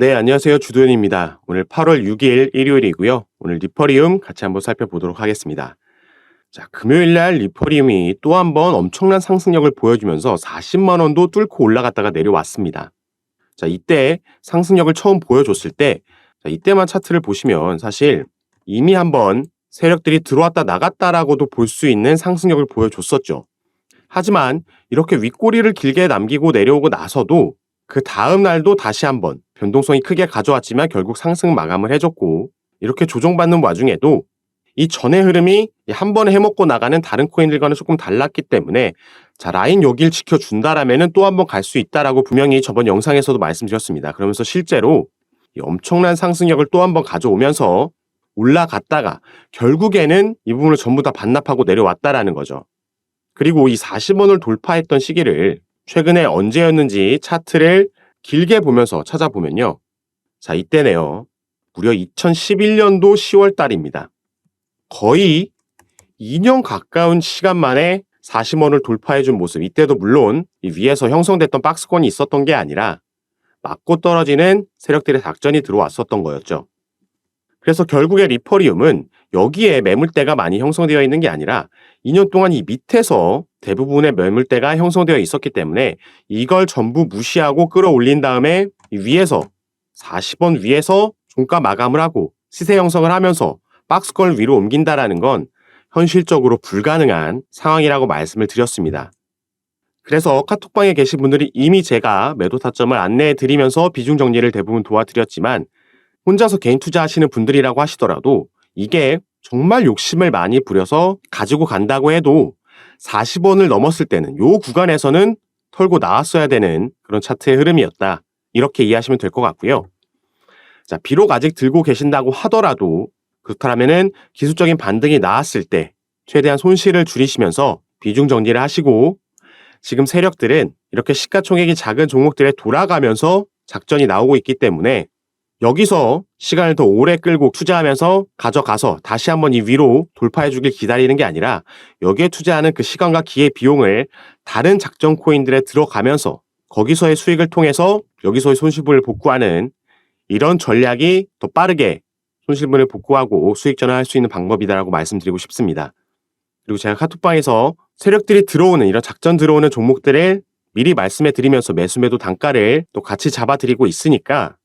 네, 안녕하세요. 주도현입니다. 오늘 8월 6일 일요일이고요. 오늘 리퍼리움 같이 한번 살펴보도록 하겠습니다. 자, 금요일 날 리퍼리움이 또 한 번 엄청난 상승력을 보여주면서 40만 원도 뚫고 올라갔다가 내려왔습니다. 자, 이때 상승력을 처음 보여줬을 때 자, 이때만 차트를 보시면 사실 이미 한번 세력들이 들어왔다 나갔다라고도 볼 수 있는 상승력을 보여줬었죠. 하지만 이렇게 윗꼬리를 길게 남기고 내려오고 나서도 그 다음 날도 다시 한번 변동성이 크게 가져왔지만 결국 상승 마감을 해줬고 이렇게 조정받는 와중에도 이 전의 흐름이 한 번에 해먹고 나가는 다른 코인들과는 조금 달랐기 때문에 자 라인 여길 지켜준다라면은 또 한 번 갈 수 있다라고 분명히 저번 영상에서도 말씀드렸습니다. 그러면서 실제로 이 엄청난 상승력을 또 한 번 가져오면서 올라갔다가 결국에는 이 부분을 전부 다 반납하고 내려왔다라는 거죠. 그리고 이 40원을 돌파했던 시기를 최근에 언제였는지 차트를 길게 보면서 찾아보면요. 자, 이때네요. 무려 2011년도 10월 달입니다. 거의 2년 가까운 시간 만에 40원을 돌파해준 모습. 이때도 물론 이 위에서 형성됐던 박스권이 있었던 게 아니라 맞고 떨어지는 세력들의 작전이 들어왔었던 거였죠. 그래서 결국에 리퍼리움은 여기에 매물대가 많이 형성되어 있는 게 아니라 2년 동안 이 밑에서 대부분의 매물대가 형성되어 있었기 때문에 이걸 전부 무시하고 끌어올린 다음에 위에서 40원 위에서 종가 마감을 하고 시세 형성을 하면서 박스권을 위로 옮긴다라는 건 현실적으로 불가능한 상황이라고 말씀을 드렸습니다. 그래서 카톡방에 계신 분들이 이미 제가 매도 타점을 안내해 드리면서 비중 정리를 대부분 도와드렸지만 혼자서 개인 투자하시는 분들이라고 하시더라도 이게 정말 욕심을 많이 부려서 가지고 간다고 해도 40원을 넘었을 때는 요 구간에서는 털고 나왔어야 되는 그런 차트의 흐름이었다. 이렇게 이해하시면 될 것 같고요. 자, 비록 아직 들고 계신다고 하더라도 그렇다면은 기술적인 반등이 나왔을 때 최대한 손실을 줄이시면서 비중 정리를 하시고 지금 세력들은 이렇게 시가총액이 작은 종목들에 돌아가면서 작전이 나오고 있기 때문에 여기서 시간을 더 오래 끌고 투자하면서 가져가서 다시 한번 이 위로 돌파해 주길 기다리는 게 아니라 여기에 투자하는 그 시간과 기회 비용을 다른 작전 코인들에 들어가면서 거기서의 수익을 통해서 여기서의 손실분을 복구하는 이런 전략이 더 빠르게 손실분을 복구하고 수익 전환할 수 있는 방법이다라고 말씀드리고 싶습니다. 그리고 제가 카톡방에서 세력들이 들어오는 이런 작전 들어오는 종목들을 미리 말씀해 드리면서 매수 매도 단가를 또 같이 잡아 드리고 있으니까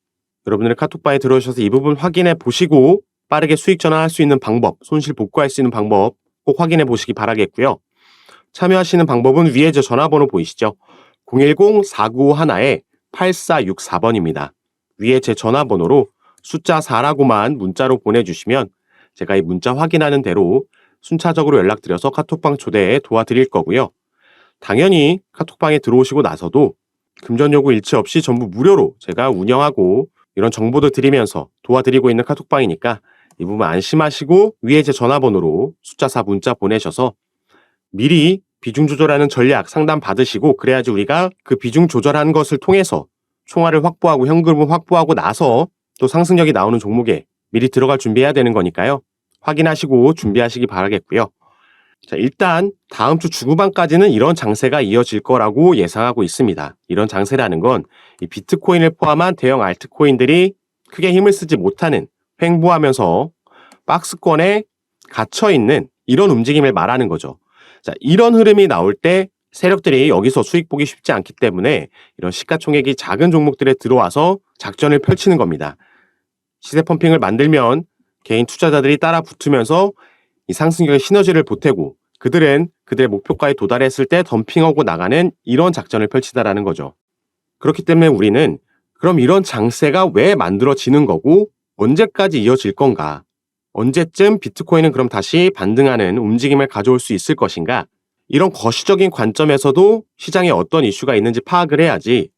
여러분들 카톡방에 들어오셔서 이 부분 확인해 보시고 빠르게 수익 전환할 수 있는 방법, 손실 복구할 수 있는 방법 꼭 확인해 보시기 바라겠고요. 참여하시는 방법은 위에 저 전화번호 보이시죠? 010-4951-8464번입니다. 위에 제 전화번호로 숫자 4라고만 문자로 보내주시면 제가 이 문자 확인하는 대로 순차적으로 연락드려서 카톡방 초대에 도와드릴 거고요. 당연히 카톡방에 들어오시고 나서도 금전 요구 일치 없이 전부 무료로 제가 운영하고 이런 정보도 드리면서 도와드리고 있는 카톡방이니까 이 부분 안심하시고 위에 제 전화번호로 숫자 4 문자 보내셔서 미리 비중 조절하는 전략 상담 받으시고 그래야지 우리가 그 비중 조절하는 것을 통해서 총알을 확보하고 현금을 확보하고 나서 또 상승력이 나오는 종목에 미리 들어갈 준비해야 되는 거니까요. 확인하시고 준비하시기 바라겠고요. 자, 일단 다음 주 중후반까지는 이런 장세가 이어질 거라고 예상하고 있습니다. 이런 장세라는 건 이 비트코인을 포함한 대형 알트코인들이 크게 힘을 쓰지 못하는 횡보하면서 박스권에 갇혀 있는 이런 움직임을 말하는 거죠. 자, 이런 흐름이 나올 때 세력들이 여기서 수익 보기 쉽지 않기 때문에 이런 시가총액이 작은 종목들에 들어와서 작전을 펼치는 겁니다. 시세 펌핑을 만들면 개인 투자자들이 따라 붙으면서 이 상승력의 시너지를 보태고 그들은 그들의 목표가에 도달했을 때 덤핑하고 나가는 이런 작전을 펼치다라는 거죠. 그렇기 때문에 우리는 그럼 이런 장세가 왜 만들어지는 거고 언제까지 이어질 건가? 언제쯤 비트코인은 그럼 다시 반등하는 움직임을 가져올 수 있을 것인가? 이런 거시적인 관점에서도 시장에 어떤 이슈가 있는지 파악을 해야지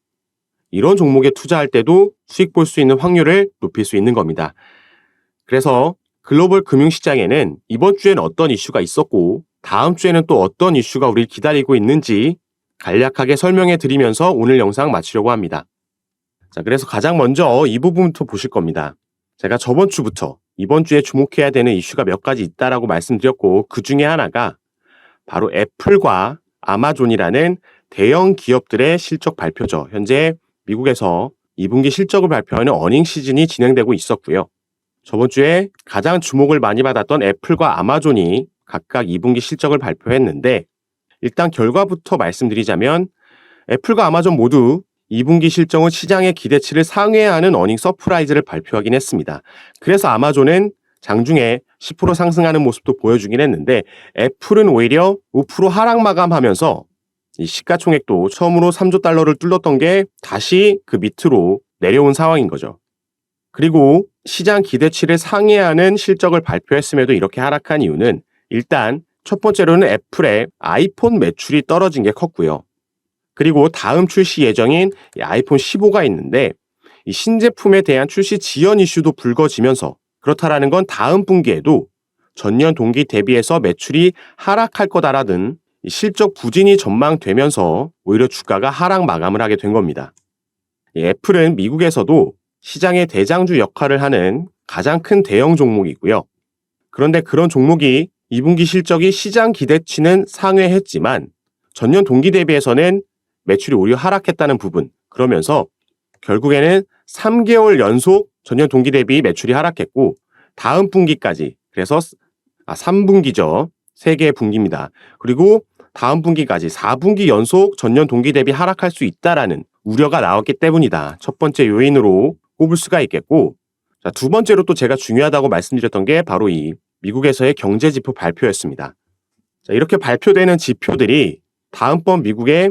이런 종목에 투자할 때도 수익 볼 수 있는 확률을 높일 수 있는 겁니다. 그래서 글로벌 금융시장에는 이번 주에는 어떤 이슈가 있었고 다음 주에는 또 어떤 이슈가 우리를 기다리고 있는지 간략하게 설명해 드리면서 오늘 영상 마치려고 합니다. 자, 그래서 가장 먼저 이 부분부터 보실 겁니다. 제가 저번 주부터 이번 주에 주목해야 되는 이슈가 몇 가지 있다라고 말씀드렸고 그 중에 하나가 바로 애플과 아마존이라는 대형 기업들의 실적 발표죠. 현재 미국에서 2분기 실적을 발표하는 어닝 시즌이 진행되고 있었고요. 저번 주에 가장 주목을 많이 받았던 애플과 아마존이 각각 2분기 실적을 발표했는데 일단 결과부터 말씀드리자면 애플과 아마존 모두 2분기 실적은 시장의 기대치를 상회하는 어닝 서프라이즈를 발표하긴 했습니다. 그래서 아마존은 장중에 10% 상승하는 모습도 보여주긴 했는데 애플은 오히려 5% 하락 마감하면서 이 시가총액도 처음으로 3조 달러를 뚫었던 게 다시 그 밑으로 내려온 상황인 거죠. 그리고 시장 기대치를 상회하는 실적을 발표했음에도 이렇게 하락한 이유는 일단 첫 번째로는 애플의 아이폰 매출이 떨어진 게 컸고요. 그리고 다음 출시 예정인 이 아이폰 15가 있는데 이 신제품에 대한 출시 지연 이슈도 불거지면서 그렇다라는 건 다음 분기에도 전년 동기 대비해서 매출이 하락할 거다라는 이 실적 부진이 전망되면서 오히려 주가가 하락 마감을 하게 된 겁니다. 이 애플은 미국에서도 시장의 대장주 역할을 하는 가장 큰 대형 종목이고요. 그런데 그런 종목이 2분기 실적이 시장 기대치는 상회했지만 전년 동기 대비해서는 매출이 오히려 하락했다는 부분. 그러면서 결국에는 3개월 연속 전년 동기 대비 매출이 하락했고 다음 분기까지 그래서 아 3분기죠. 3개의 분기입니다. 그리고 다음 분기까지 4분기 연속 전년 동기 대비 하락할 수 있다라는 우려가 나왔기 때문이다. 첫 번째 요인으로 꼽을 수가 있겠고 자, 두 번째로 또 제가 중요하다고 말씀드렸던 게 바로 이 미국에서의 경제 지표 발표였습니다. 자, 이렇게 발표되는 지표들이 다음번 미국의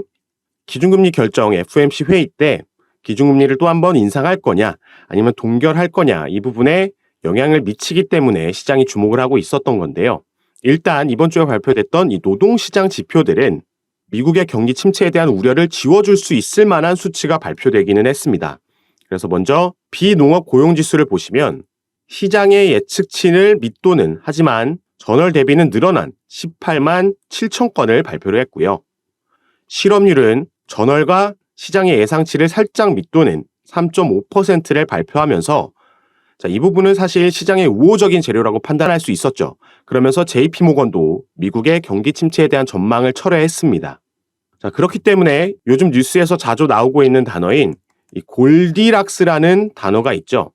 기준금리 결정 FOMC 회의 때 기준금리를 또 한 번 인상할 거냐 아니면 동결할 거냐 이 부분에 영향을 미치기 때문에 시장이 주목을 하고 있었던 건데요. 일단 이번 주에 발표됐던 이 노동시장 지표들은 미국의 경기 침체에 대한 우려를 지워줄 수 있을 만한 수치가 발표되기는 했습니다. 그래서 먼저 비농업 고용지수를 보시면 시장의 예측치를 밑도는 하지만 전월 대비는 늘어난 18만 7천 건을 발표를 했고요. 실업률은 전월과 시장의 예상치를 살짝 밑도는 3.5%를 발표하면서 자, 이 부분은 사실 시장의 우호적인 재료라고 판단할 수 있었죠. 그러면서 JP모건도 미국의 경기 침체에 대한 전망을 철회했습니다. 자, 그렇기 때문에 요즘 뉴스에서 자주 나오고 있는 단어인 이 골디락스라는 단어가 있죠.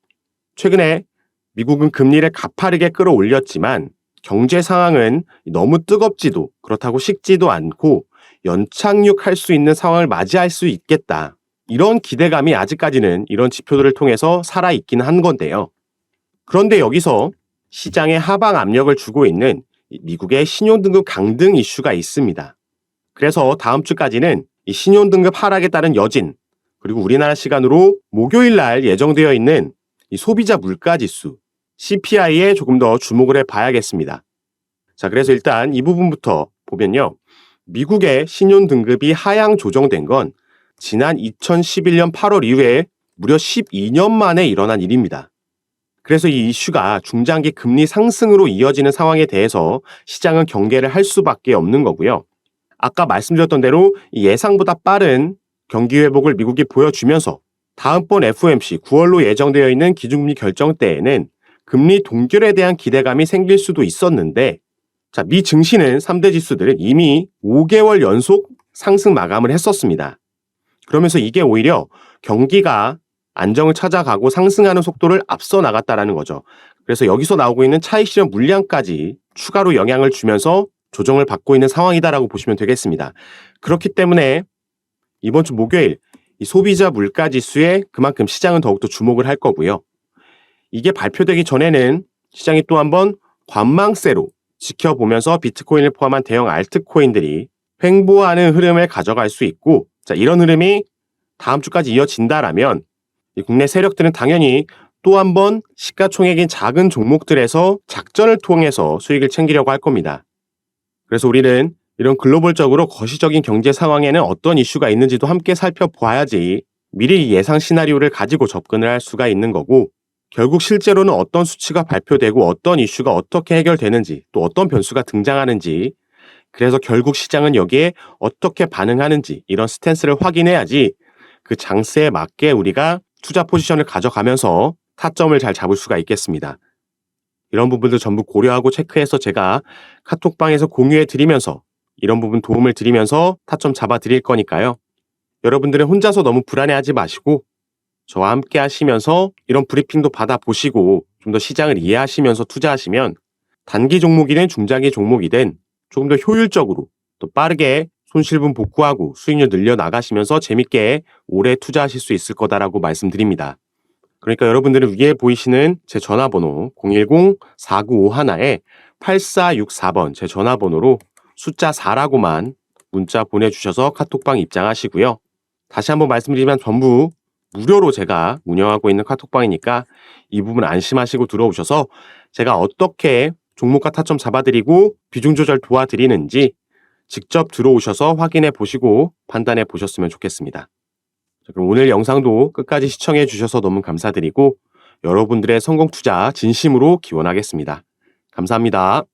최근에 미국은 금리를 가파르게 끌어올렸지만 경제 상황은 너무 뜨겁지도 그렇다고 식지도 않고 연착륙할 수 있는 상황을 맞이할 수 있겠다. 이런 기대감이 아직까지는 이런 지표들을 통해서 살아있긴 한 건데요. 그런데 여기서 시장에 하방 압력을 주고 있는 미국의 신용등급 강등 이슈가 있습니다. 그래서 다음 주까지는 이 신용등급 하락에 따른 여진, 그리고 우리나라 시간으로 목요일 날 예정되어 있는 이 소비자 물가 지수, CPI에 조금 더 주목을 해 봐야겠습니다. 자, 그래서 일단 이 부분부터 보면요. 미국의 신용 등급이 하향 조정된 건 지난 2011년 8월 이후에 무려 12년 만에 일어난 일입니다. 그래서 이 이슈가 중장기 금리 상승으로 이어지는 상황에 대해서 시장은 경계를 할 수밖에 없는 거고요. 아까 말씀드렸던 대로 예상보다 빠른 경기 회복을 미국이 보여주면서 다음번 FOMC 9월로 예정되어 있는 기준금리 결정 때에는 금리 동결에 대한 기대감이 생길 수도 있었는데 자, 미 증시는 3대 지수들은 이미 5개월 연속 상승 마감을 했었습니다. 그러면서 이게 오히려 경기가 안정을 찾아가고 상승하는 속도를 앞서 나갔다라는 거죠. 그래서 여기서 나오고 있는 차익 실현 물량까지 추가로 영향을 주면서 조정을 받고 있는 상황이다라고 보시면 되겠습니다. 그렇기 때문에 이번 주 목요일 이 소비자 물가 지수에 그만큼 시장은 더욱더 주목을 할 거고요. 이게 발표되기 전에는 시장이 또 한번 관망세로 지켜보면서 비트코인을 포함한 대형 알트코인들이 횡보하는 흐름을 가져갈 수 있고 자, 이런 흐름이 다음 주까지 이어진다라면 국내 세력들은 당연히 또 한번 시가총액인 작은 종목들에서 작전을 통해서 수익을 챙기려고 할 겁니다. 그래서 우리는 이런 글로벌적으로 거시적인 경제 상황에는 어떤 이슈가 있는지도 함께 살펴봐야지 미리 예상 시나리오를 가지고 접근을 할 수가 있는 거고 결국 실제로는 어떤 수치가 발표되고 어떤 이슈가 어떻게 해결되는지 또 어떤 변수가 등장하는지 그래서 결국 시장은 여기에 어떻게 반응하는지 이런 스탠스를 확인해야지 그 장세에 맞게 우리가 투자 포지션을 가져가면서 타점을 잘 잡을 수가 있겠습니다. 이런 부분들 전부 고려하고 체크해서 제가 카톡방에서 공유해 드리면서 이런 부분 도움을 드리면서 타점 잡아 드릴 거니까요. 여러분들은 혼자서 너무 불안해하지 마시고 저와 함께 하시면서 이런 브리핑도 받아보시고 좀 더 시장을 이해하시면서 투자하시면 단기 종목이든 중장기 종목이든 조금 더 효율적으로 또 빠르게 손실분 복구하고 수익률 늘려 나가시면서 재밌게 오래 투자하실 수 있을 거다라고 말씀드립니다. 그러니까 여러분들은 위에 보이시는 제 전화번호 010-4951에 8464번 제 전화번호로 숫자 4라고만 문자 보내주셔서 카톡방 입장하시고요. 다시 한번 말씀드리면 전부 무료로 제가 운영하고 있는 카톡방이니까 이 부분 안심하시고 들어오셔서 제가 어떻게 종목과 타점 잡아드리고 비중 조절 도와드리는지 직접 들어오셔서 확인해 보시고 판단해 보셨으면 좋겠습니다. 자, 그럼 오늘 영상도 끝까지 시청해 주셔서 너무 감사드리고 여러분들의 성공 투자 진심으로 기원하겠습니다. 감사합니다.